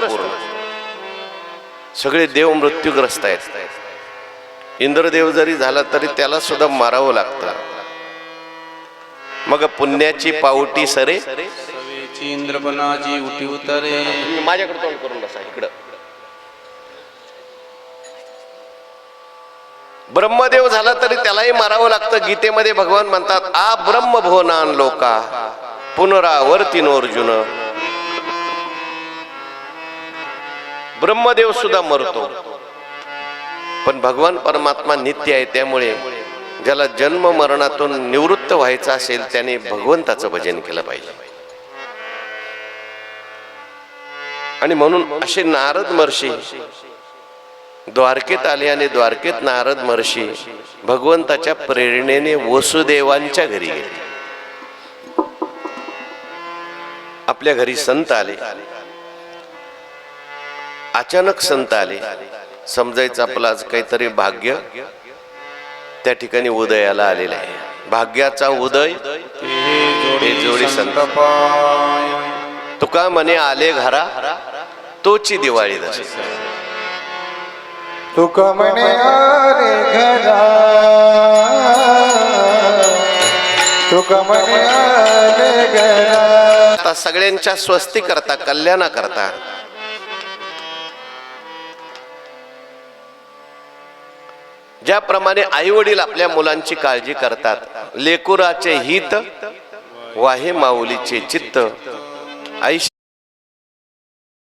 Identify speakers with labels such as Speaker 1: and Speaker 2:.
Speaker 1: पूर्ण सगळे देव मृत्यूग्रस्त आहेत. इंद्रदेव जरी झाला तरी त्याला सुद्धा मारावं लागतं. मग पुण्याची पावटी सरे?
Speaker 2: सवेची इंद्रपणाची उठी उतरे.
Speaker 1: माझ्याकडे तोंड करून बसा इकडं. ब्रह्मदेव झाला तरी त्यालाही मारावं लागतं. गीतेमध्ये भगवान म्हणतात आ ब्रह्मभुवनान लोका पुनरावर्तीनो अर्जुन ब्रह्मदेव सुद्धा मरतो. पण भगवान परमात्मा नित्य आहे त्यामुळे ज्याला जन्म मरणातून निवृत्त व्हायचं असेल त्याने भगवंताचं भजन केलं पाहिजे. आणि म्हणून असे नारद महर्षी द्वारकेत आले आणि द्वारकेत नारद महर्षी भगवंताच्या प्रेरणेने वसुदेवांच्या घरी गेले. आपल्या घरी संत आले. अचानक संत आले. समजायचं आपलं आज काहीतरी भाग्य. त्या ठिकाणी उदयाला आलेलं आहे. भाग्याचा उदय. जोडी संत. तुका म्हणे आले घरा. तोची दिवाळी दस
Speaker 3: तुका म्हणे आले घरा. तुका म्हणे आले घरा.
Speaker 1: आता सगळ्यांच्या स्वस्ती करता कल्याणा करता. ज्याप्रमाणे आई वडील आपल्या मुलांची काळजी करतात लेकुराचे हित वाहे माऊलीचे चित्त आई